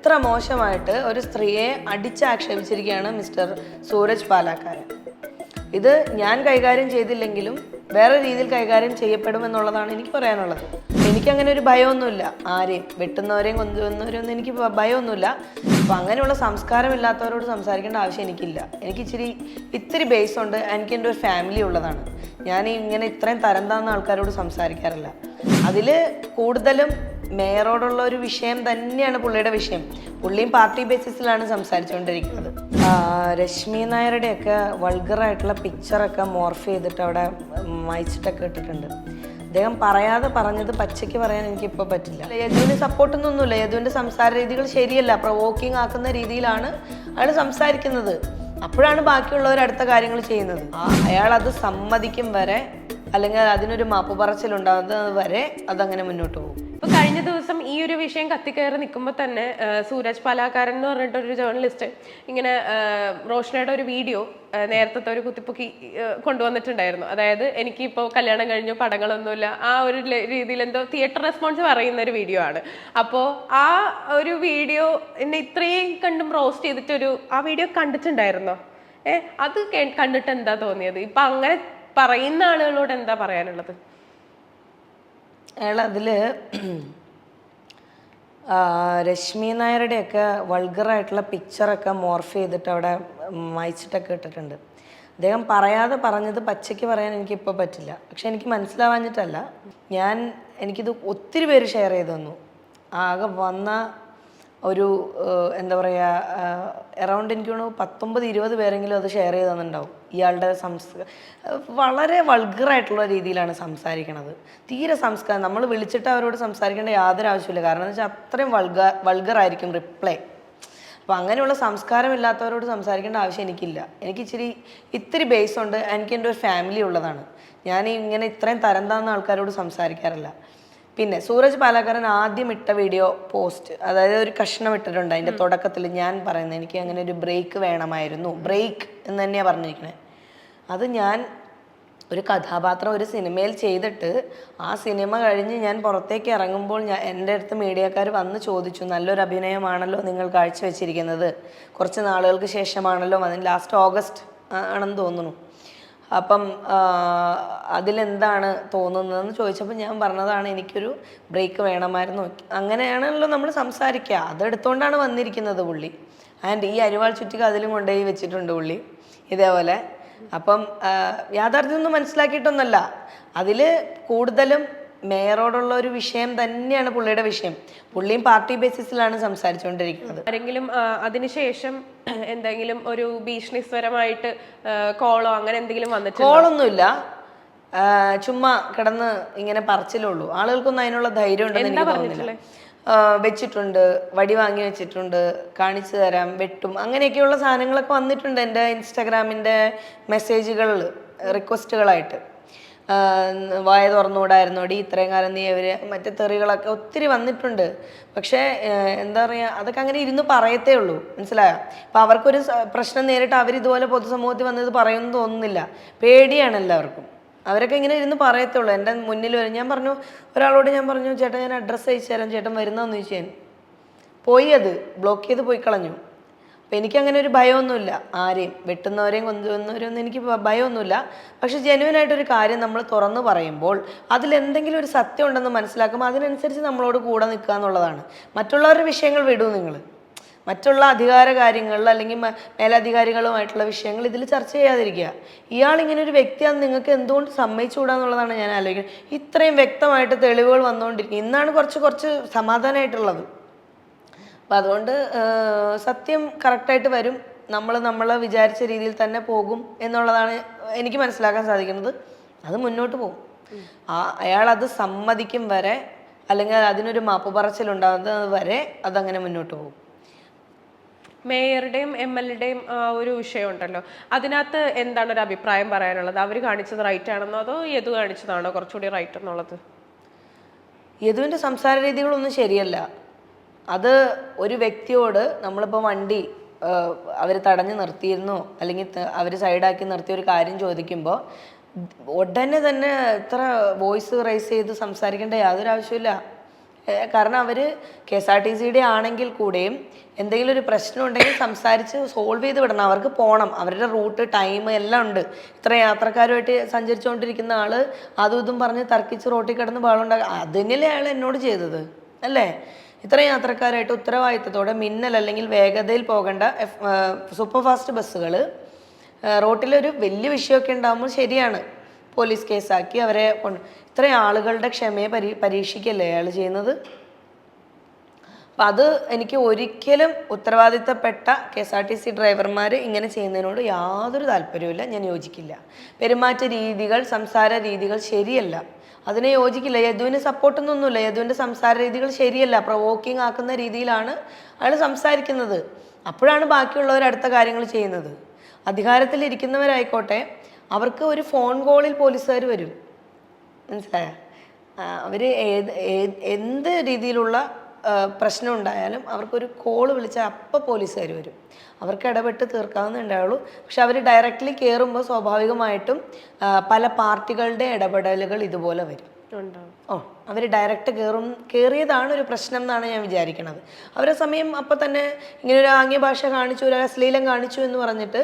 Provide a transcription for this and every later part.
ഇത്ര മോശമായിട്ട് ഒരു സ്ത്രീയെ അടിച്ചാക്ഷേപിച്ചിരിക്കുകയാണ് മിസ്റ്റർ സൂരജ് പാലാക്കാരൻ. ഇത് ഞാൻ കൈകാര്യം ചെയ്തില്ലെങ്കിലും വേറെ രീതിയിൽ കൈകാര്യം ചെയ്യപ്പെടുമെന്നുള്ളതാണ് എനിക്ക് പറയാനുള്ളത്. എനിക്കങ്ങനെ ഒരു ഭയമൊന്നുമില്ല. ആരെയും വെട്ടുന്നവരെയും കൊണ്ടുവന്നവരെയും ഒന്നും എനിക്ക് ഭയമൊന്നുമില്ല. അപ്പം അങ്ങനെയുള്ള സംസ്കാരമില്ലാത്തവരോട് സംസാരിക്കേണ്ട ആവശ്യം എനിക്കില്ല. എനിക്ക് ഇച്ചിരി ഇത്തിരി ബേസ് ഉണ്ട്. എനിക്ക് എന്റെ ഒരു ഫാമിലി ഉള്ളതാണ്. ഞാൻ ഇങ്ങനെ ഇത്രയും തരം താന്ന ആൾക്കാരോട് സംസാരിക്കാറില്ല. അതിൽ കൂടുതലും മേയറോടുള്ള ഒരു വിഷയം തന്നെയാണ് പുള്ളിയുടെ വിഷയം. പുള്ളിയും പാർട്ടി ബേസിസിലാണ് സംസാരിച്ചുകൊണ്ടിരിക്കുന്നത്. രശ്മി നായരുടെയൊക്കെ വൾഗറായിട്ടുള്ള പിക്ചറൊക്കെ മോർഫ് ചെയ്തിട്ട് അവിടെ വായിച്ചിട്ടൊക്കെ ഇട്ടിട്ടുണ്ട്. അദ്ദേഹം പറയാതെ പറഞ്ഞത് പച്ചയ്ക്ക് പറയാൻ എനിക്കിപ്പോൾ പറ്റില്ല. യദുവിന് സപ്പോർട്ടൊന്നുമില്ല. യദുവിന്റെ സംസാര രീതികൾ ശരിയല്ല. പ്രൊവോക്കിംഗ് ആക്കുന്ന രീതിയിലാണ് അയാൾ സംസാരിക്കുന്നത്. അപ്പോഴാണ് ബാക്കിയുള്ളവർ അടുത്ത കാര്യങ്ങൾ ചെയ്യുന്നത്. അയാൾ അത് സമ്മതിക്കും വരെ അല്ലെങ്കിൽ അതിനൊരു മാപ്പ് പറച്ചിലുണ്ടാകുന്നത് വരെ അതങ്ങനെ മുന്നോട്ട് പോകും. ഇപ്പൊ കഴിഞ്ഞ ദിവസം ഈ ഒരു വിഷയം കത്തിക്കയറി നിൽക്കുമ്പോൾ തന്നെ സൂരജ് പാലാക്കാരൻ എന്ന് പറഞ്ഞിട്ട് ഒരു ജേർണലിസ്റ്റ് ഇങ്ങനെ റോഷനയുടെ ഒരു വീഡിയോ നേരത്തെ ഒരു കുത്തിപ്പൊക്കി കൊണ്ടുവന്നിട്ടുണ്ടായിരുന്നു. അതായത് എനിക്ക് ഇപ്പോൾ കല്യാണം കഴിഞ്ഞു പടങ്ങളൊന്നുമില്ല ആ ഒരു രീതിയിൽ എന്തോ തിയേറ്റർ റെസ്പോൺസ് പറയുന്ന ഒരു വീഡിയോ ആണ്. അപ്പോൾ ആ ഒരു വീഡിയോ എന്നെ ഇത്രയും കണ്ടും റോസ്റ്റ് ചെയ്തിട്ടൊരു ആ വീഡിയോ കണ്ടിട്ടുണ്ടായിരുന്നോ? ഏഹ് അത് കണ്ടിട്ട് എന്താ തോന്നിയത്? ഇപ്പൊ അങ്ങനെ പറയുന്ന ആളുകളോട് എന്താ പറയാനുള്ളത്? അയാൾ അതിൽ രശ്മി നായരുടെയൊക്കെ വൾഗറായിട്ടുള്ള പിക്ചറൊക്കെ മോർഫ് ചെയ്തിട്ട് അവിടെ മായ്ച്ചിട്ടൊക്കെ ഇട്ടിട്ടുണ്ട്. അദ്ദേഹം പറയാതെ പറഞ്ഞത് പച്ചയ്ക്ക് പറയാൻ എനിക്കിപ്പോൾ പറ്റില്ല. പക്ഷെ എനിക്ക് മനസ്സിലാവാഞ്ഞിട്ടല്ല. ഞാൻ എനിക്കിത് ഒത്തിരി പേര് ഷെയർ ചെയ്തു തന്നു. ആകെ വന്ന ഒരു എന്താ പറയുക അറൗണ്ട് എനിക്ക് തോന്നുന്നു പത്തൊമ്പത് ഇരുപത് പേരെങ്കിലും അത് ഷെയർ ചെയ്ത് തന്നിട്ടുണ്ടാവും ഇയാളുടെ സംസ്ക വളരെ വൾഗറായിട്ടുള്ള രീതിയിലാണ് സംസാരിക്കണത്. തീരെ സംസ്കാരം നമ്മൾ വിളിച്ചിട്ട് അവരോട് സംസാരിക്കേണ്ട യാതൊരു ആവശ്യമില്ല കാരണം എന്ന് വെച്ചാൽ അത്രയും വൾഗ വൾഗറായിരിക്കും റിപ്ലൈ അപ്പോൾ അങ്ങനെയുള്ള സംസ്കാരമില്ലാത്തവരോട് സംസാരിക്കേണ്ട ആവശ്യം എനിക്കില്ല. എനിക്ക് ഇച്ചിരി ഇത്തിരി ബേസ് ഉണ്ട്. എനിക്ക് എന്റെ ഒരു ഫാമിലി ഉള്ളതാണ്. ഞാൻ ഇങ്ങനെ ഇത്രയും തരം താന്ന ആൾക്കാരോട് സംസാരിക്കാറില്ല. പിന്നെ സൂരജ് പാലക്കാരൻ ആദ്യം ഇട്ട വീഡിയോ പോസ്റ്റ് അതായത് ഒരു കഷ്ണം ഇട്ടിട്ടുണ്ട് അതിന്റെ തുടക്കത്തിൽ ഞാൻ പറയുന്നത്. എനിക്ക് അങ്ങനെ ഒരു ബ്രേക്ക് വേണമായിരുന്നു. ബ്രേക്ക് എന്ന് തന്നെയാണ് പറഞ്ഞിരിക്കുന്നത് അത് ഞാൻ ഒരു കഥാപാത്രം ഒരു സിനിമയിൽ ചെയ്തിട്ട് ആ സിനിമ കഴിഞ്ഞ് ഞാൻ പുറത്തേക്ക് ഇറങ്ങുമ്പോൾ ഞാൻ എന്റെ അടുത്ത് മീഡിയക്കാർ വന്ന് ചോദിച്ചു നല്ലൊരു അഭിനയമാണല്ലോ നിങ്ങൾ കാഴ്ചവെച്ചിരിക്കുന്നത്. കുറച്ച് നാളുകൾക്ക് ശേഷമാണല്ലോ അതിന് ലാസ്റ്റ് ഓഗസ്റ്റ് ആണെന്ന് തോന്നുന്നു. അപ്പം അതിലെന്താണ് തോന്നുന്നതെന്ന് ചോദിച്ചപ്പോൾ ഞാൻ പറഞ്ഞതാണ് എനിക്കൊരു ബ്രേക്ക് വേണമായിരുന്നു. അങ്ങനെയാണല്ലോ നമ്മൾ സംസാരിക്കുക. അതെടുത്തുകൊണ്ടാണ് വന്നിരിക്കുന്നത് പുള്ളി. ആൻഡ് ഈ അരിവാൾ ചുറ്റിക അതിലും കൊണ്ടുപോയി വെച്ചിട്ടുണ്ട് പുള്ളി. ഇതേപോലെ. അപ്പം യാഥാർത്ഥ്യമൊന്നും മനസ്സിലാക്കിയിട്ടൊന്നുമല്ല. അതിൽ കൂടുതലും മേയറോടുള്ള ഒരു വിഷയം തന്നെയാണ് പുള്ളിയുടെ വിഷയം. പുള്ളിയും പാർട്ടി ബേസിസിലാണ് സംസാരിച്ചുകൊണ്ടിരിക്കുന്നത്. ആരെങ്കിലും അതിനുശേഷം എന്തെങ്കിലും ഒരു ഭീഷണിസ്വരമായിട്ട് കോളോ അങ്ങനെ എന്തെങ്കിലും വന്നിട്ട് കോളൊന്നുമില്ല. ചുമ്മാ കിടന്ന് ഇങ്ങനെ പറച്ചിലുള്ളൂ. ആളുകൾക്കൊന്നും അതിനുള്ള ധൈര്യം ഉണ്ടെന്ന് എനിക്ക് തോന്നുന്നില്ല. വെച്ചിട്ടുണ്ട് വടി വാങ്ങി വെച്ചിട്ടുണ്ട് കാണിച്ചു തരാം വെട്ടും അങ്ങനെയൊക്കെയുള്ള സാധനങ്ങളൊക്കെ വന്നിട്ടുണ്ട് എന്റെ ഇൻസ്റ്റാഗ്രാമിന്റെ മെസ്സേജുകളിൽ റിക്വസ്റ്റുകളായിട്ട്. വായ തുറന്നുകൂടായിരുന്നോടി ഇത്രയും കാലം നീ അവർ മറ്റേ തെറികളൊക്കെ ഒത്തിരി വന്നിട്ടുണ്ട്. പക്ഷേ എന്താ പറയുക അതൊക്കെ അങ്ങനെ ഇരുന്ന് പറയത്തേ ഉള്ളൂ. മനസ്സിലായോ? അപ്പം അവർക്കൊരു പ്രശ്നം നേരിട്ട് അവർ ഇതുപോലെ പൊതുസമൂഹത്തിൽ വന്നത് പറയുമെന്ന് തോന്നുന്നില്ല. പേടിയാണ് എല്ലാവർക്കും. അവരൊക്കെ ഇങ്ങനെ ഇരുന്ന് പറയത്തേ ഉള്ളൂ. എന്റെ മുന്നിൽ വരും. ഞാൻ പറഞ്ഞു ഒരാളോട് ഞാൻ പറഞ്ഞു ചേട്ടാ ഞാൻ അഡ്രസ്സ് അയച്ചു തരാം. ചേട്ടൻ വരുന്നതെന്ന് ചോദിച്ചു ഞാൻ. പോയി അത്. ബ്ലോക്ക് ചെയ്ത് പോയി കളഞ്ഞു. അപ്പം എനിക്കങ്ങനെ ഒരു ഭയമൊന്നുമില്ല. ആരെയും വെട്ടുന്നവരെയും കൊണ്ടുവന്നവരെയും ഒന്നും എനിക്ക് ഭയമൊന്നുമില്ല. പക്ഷെ ജെന്യൂൻ ആയിട്ടൊരു കാര്യം നമ്മൾ തുറന്നു പറയുമ്പോൾ അതിലെന്തെങ്കിലും ഒരു സത്യം ഉണ്ടെന്ന് മനസ്സിലാക്കുമ്പോൾ അതിനനുസരിച്ച് നമ്മളോട് കൂടെ നിൽക്കുക എന്നുള്ളതാണ്. മറ്റുള്ളവരുടെ വിഷയങ്ങൾ വിടൂ നിങ്ങൾ. മറ്റുള്ള അധികാര കാര്യങ്ങളിൽ അല്ലെങ്കിൽ മേലധികാരികളുമായിട്ടുള്ള വിഷയങ്ങൾ ഇതിൽ ചർച്ച ചെയ്യാതിരിക്കുക. ഇയാൾ ഇങ്ങനെ ഒരു വ്യക്തിയാണെന്ന് നിങ്ങൾക്ക് എന്തുകൊണ്ട് സമ്മതിച്ചുകൂടാന്നുള്ളതാണ് ഞാൻ ആലോചിക്കുന്നത്. ഇത്രയും വ്യക്തമായിട്ട് തെളിവുകൾ വന്നുകൊണ്ടിരിക്കും ഇന്നാണ് കുറച്ച് കുറച്ച് സമാധാനമായിട്ടുള്ളത്. അപ്പം അതുകൊണ്ട് സത്യം കറക്റ്റായിട്ട് വരും. നമ്മൾ നമ്മൾ വിചാരിച്ച രീതിയിൽ തന്നെ പോകും എന്നുള്ളതാണ് എനിക്ക് മനസ്സിലാക്കാൻ സാധിക്കുന്നത്. അത് മുന്നോട്ട് പോകും. ആ അയാൾ അത് സമ്മതിക്കും വരെ അല്ലെങ്കിൽ അതിനൊരു മാപ്പ് പറച്ചിലുണ്ടാകുന്നത് വരെ അതങ്ങനെ മുന്നോട്ട് പോകും. മേയറുടെയും എം എൽ എയുടെയും ഒരു വിഷയമുണ്ടല്ലോ. അതിനകത്ത് എന്താണ് ഒരു അഭിപ്രായം പറയാനുള്ളത്? അവർ കാണിച്ചത് റൈറ്റ് ആണെന്നോ അതോ യദു കാണിച്ചതാണോ കുറച്ചുകൂടി റൈറ്റ് എന്നുള്ളത്? യദുവിന്റെ സംസാര രീതികളൊന്നും ശരിയല്ല. അത് ഒരു വ്യക്തിയോട് നമ്മളിപ്പോൾ വണ്ടി അവർ തടഞ്ഞു നിർത്തിയിരുന്നു അല്ലെങ്കിൽ അവർ സൈഡാക്കി നിർത്തിയ ഒരു കാര്യം ചോദിക്കുമ്പോൾ ഉടനെ തന്നെ ഇത്ര വോയിസ് റൈസ് ചെയ്ത് സംസാരിക്കേണ്ട യാതൊരു ആവശ്യമില്ല കാരണം അവർ കെ എസ് ആർ ടി സിയുടെ ആണെങ്കിൽ കൂടെയും എന്തെങ്കിലും ഒരു പ്രശ്നം ഉണ്ടെങ്കിൽ സംസാരിച്ച് സോൾവ് ചെയ്ത് വിടണം. അവർക്ക് പോകണം അവരുടെ റൂട്ട് ടൈം എല്ലാം ഉണ്ട്. ഇത്ര യാത്രക്കാരുമായിട്ട് സഞ്ചരിച്ചുകൊണ്ടിരിക്കുന്ന ആൾ അതും ഇതും പറഞ്ഞ് തർക്കിച്ച് റോട്ടിൽ കിടന്ന് ബഹളം അത് തന്നെയല്ലേ അയാൾ എന്നോട് ചെയ്തത്? അല്ലേ? ഇത്ര യാത്രക്കാരായിട്ട് ഉത്തരവാദിത്തത്തോടെ മിന്നൽ അല്ലെങ്കിൽ വേഗതയിൽ പോകേണ്ട സൂപ്പർ ഫാസ്റ്റ് ബസ്സുകൾ റോട്ടിലൊരു വലിയ വിഷയമൊക്കെ ഉണ്ടാകുമ്പോൾ ശരിയാണ്. പോലീസ് കേസാക്കി അവരെ കൊണ്ട് ഇത്രയും ആളുകളുടെ ക്ഷമയെ പരീ പരീക്ഷിക്കല്ലേ അയാൾ ചെയ്യുന്നത്? അപ്പം അത് എനിക്ക് ഒരിക്കലും ഉത്തരവാദിത്തപ്പെട്ട K S R T C ഡ്രൈവർമാർ ഇങ്ങനെ ചെയ്യുന്നതിനോട് യാതൊരു താല്പര്യവുമില്ല. ഞാൻ യോജിക്കില്ല. പെരുമാറ്റ രീതികൾ സംസാര രീതികൾ ശരിയല്ല. അതിനെ യോജിക്കില്ല. യദുവിന് സപ്പോർട്ടൊന്നുമില്ല യദുവിന്റെ സംസാര രീതികൾ ശരിയല്ല. പ്രൊവോക്കിംഗ് ആക്കുന്ന രീതിയിലാണ് അയാൾ സംസാരിക്കുന്നത്. അപ്പോഴാണ് ബാക്കിയുള്ളവർ അടുത്ത കാര്യങ്ങൾ ചെയ്യുന്നത്. അധികാരത്തിലിരിക്കുന്നവരായിക്കോട്ടെ അവർക്ക് ഒരു ഫോൺ കോളിൽ പോലീസുകാർ വരും. മനസ്സിലായ? അവർ ഏത് എന്ത് രീതിയിലുള്ള പ്രശ്നം ഉണ്ടായാലും അവർക്കൊരു കോൾ വിളിച്ചാൽ അപ്പം പോലീസുകാർ വരും. അവർക്ക് ഇടപെട്ട് തീർക്കാവുന്നേ ഉണ്ടാവുള്ളൂ. പക്ഷെ അവർ ഡയറക്റ്റ്ലി കയറുമ്പോൾ സ്വാഭാവികമായിട്ടും പല പാർട്ടികളുടെ ഇടപെടലുകൾ ഇതുപോലെ വരും. ഓ അവർ ഡയറക്റ്റ് കയറും കയറിയതാണ് ഒരു പ്രശ്നം എന്നാണ് ഞാൻ വിചാരിക്കണത്. അവരെ സമയം അപ്പം തന്നെ ഇങ്ങനെ ഒരു ആംഗ്യഭാഷ കാണിച്ചു ഒരു അശ്ലീലം കാണിച്ചു എന്ന് പറഞ്ഞിട്ട്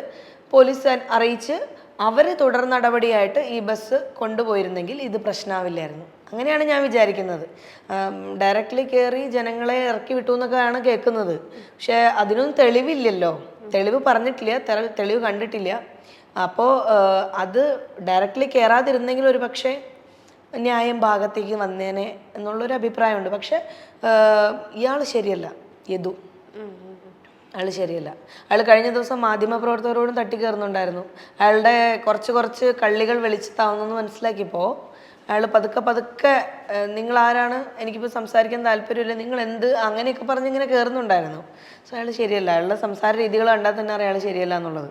പോലീസ് അറിയിച്ച് അവർ തുടർ നടപടിയായിട്ട് ഈ ബസ് കൊണ്ടുപോയിരുന്നെങ്കിൽ ഇത് പ്രശ്നമാവില്ലായിരുന്നു അങ്ങനെയാണ് ഞാൻ വിചാരിക്കുന്നത്. ഡയറക്റ്റ്ലി കയറി ജനങ്ങളെ ഇറക്കി വിട്ടു എന്നൊക്കെയാണ് കേൾക്കുന്നത്. പക്ഷേ അതിനൊന്നും തെളിവില്ലല്ലോ. തെളിവ് പറഞ്ഞിട്ടില്ല തെളി- തെളിവ് കണ്ടിട്ടില്ല. അപ്പോൾ അത് ഡയറക്റ്റ്ലി കയറാതിരുന്നെങ്കിൽ ഒരു പക്ഷേ ന്യായം ഭാഗത്തേക്ക് വന്നേനെ എന്നുള്ളൊരു അഭിപ്രായമുണ്ട്. പക്ഷേ ഇയാൾ ശരിയല്ല. യദു. അയാൾ ശരിയല്ല. അയാൾ കഴിഞ്ഞ ദിവസം മാധ്യമപ്രവർത്തകരോടും തട്ടിക്കയറുന്നുണ്ടായിരുന്നു അയാളുടെ കുറച്ച് കുറച്ച് കള്ളികൾ വെളിച്ചത്താവുന്നെന്ന് മനസ്സിലാക്കിയപ്പോൾ അയാൾ പതുക്കെ പതുക്കെ നിങ്ങൾ ആരാണ്? എനിക്കിപ്പോൾ സംസാരിക്കാൻ താല്പര്യമില്ല. നിങ്ങൾ എന്ത്? അങ്ങനെയൊക്കെ പറഞ്ഞ് ഇങ്ങനെ കയറുന്നുണ്ടായിരുന്നു സോ അയാൾ ശരിയല്ല. അയാളുടെ സംസാര രീതികൾ കണ്ടാൽ തന്നെ അറിയാം ശരിയല്ല എന്നുള്ളത്.